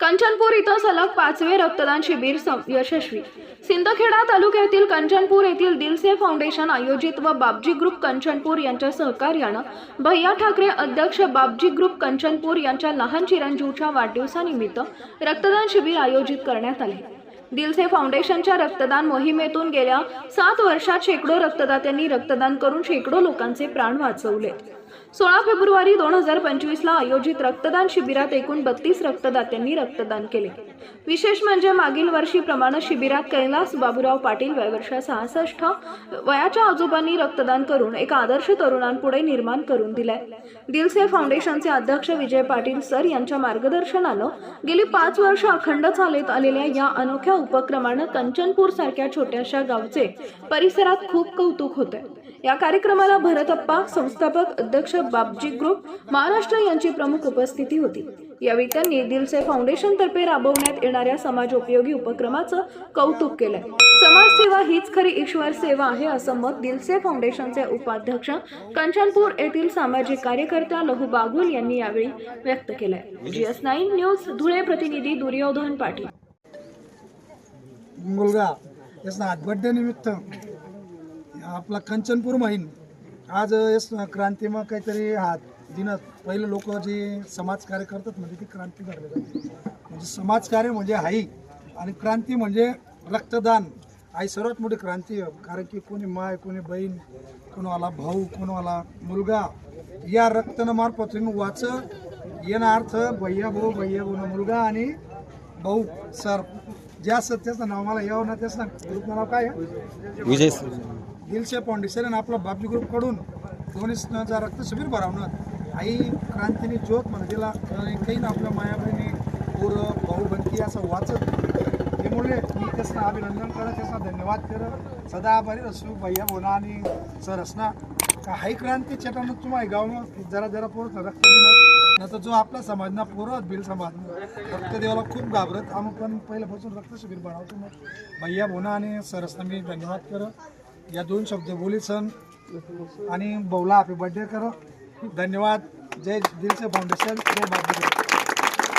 कंचनपूर इथं सलग पाचवे रक्तदान शिबिर यशस्वी. सिंदखेडा तालुक्यातील कंचनपूर येथील दिलसे फाउंडेशन आयोजित व बाबजी ग्रुप कंचनपूर यांच्या सहकार्यानं भैया ठाकरे अध्यक्ष बाबजी ग्रुप कंचनपूर यांच्या लहान चिरंजीवच्या वाढदिवसानिमित्त रक्तदान शिबिर आयोजित करण्यात आले. दिलसे फाउंडेशनच्या रक्तदान मोहिमेतून गेल्या सात वर्षात शेकडो रक्तदात्यांनी रक्तदान करून शेकडो लोकांचे प्राण वाचवले. सोळा फेब्रुवारी दोन हजार पंचवीसला आयोजित रक्तदान शिबिरात एकूण बत्तीस रक्तदात्यांनी रक्तदान केले. विशेष म्हणजे मागील वर्षीप्रमाणे शिबिरात कैलास बाबूराव पाटील वयवर्ष सहासष्ट वयाच्या आजोबांनी रक्तदान करून एक आदर्श तरुणांपुढे निर्माण करून दिलाय. दिलसे फाउंडेशनचे अध्यक्ष विजय पाटील सर यांच्या मार्गदर्शनानं गेली पाच वर्ष अखंड चालत आलेल्या या अनोख्या उपक्रमानं कंचनपूर सारख्या छोट्याशा गावचे परिसरात खूप कौतुक होते या कार्यक्रमाला भरतप्पा संस्थापक अध्यक्ष बाबजी ग्रुप महाराष्ट्र यांची प्रमुख उपस्थिती होती. यावेळी त्यांनी दिलसे फाउंडेशन तर्फे राबवण्यात येणाऱ्या समाज उपयोगी उपक्रमाचं कौतुक केलंय. समाजसेवा हीच खरी ईश्वर सेवा आहे असं मत दिलसे फाउंडेशनचे उपाध्यक्ष कंचनपूर येथील सामाजिक कार्यकर्त्या लहू बागुल यांनी यावेळी व्यक्त केलंय. जीएस नाईन न्यूज धुळे प्रतिनिधी दुर्योधन पाटील. मुलगा याचा आज निमित्त आपला कंचनपूर माहीन आज यस क्रांतीमा काहीतरी हा दिनात पहिले लोक जे समाजकार्य करतात म्हणजे ती क्रांती घडली जाते. म्हणजे समाजकार्य म्हणजे आई आणि क्रांती म्हणजे रक्तदान. आई सर्वात मोठी क्रांती आहे. कारण की कोणी माय कोणी बहीण कोणाला भाऊ कोणाला मुलगा या रक्तनमार्फत वाच येणार अर्थ भैया भाऊ भैया भाऊ मुलगा आणि भाऊ सर. जे असतं त्याचं नाव मला यावं ना त्याचं ग्रुपचं नाव काय? विजय दिलशे फाउंडेशन आणि आपला बापजी ग्रुपकडून दोन्ही रक्त शिबिर भरवणार आई क्रांतीने ज्योत आणि काही ना आपल्या माया बहिणी पोरं भाऊ बंदी असं वाचत. त्यामुळे मी त्याचं अभिनंदन करत त्याचा धन्यवाद करत. सदा आभारी असू भैया बोना आणि सर असणार. का हाई क्रांती चेटानं तुम्हाला गावनं? जरा जरा पोरं रक्त दिलं नाही तर जो आपला समाज ना पोरं बिल समाज. रक्त देवाला खूप घाबरत. आम्ही पण पहिल्यापासून रक्त शिबिर बनवतो मग भैया भोना आणि सर मी धन्यवाद कर. या दोन शब्द बोली सण. आणि बौला हॅपी बर्थडे कर. धन्यवाद. जय दिलचे फाउंडेशन. जय बाबू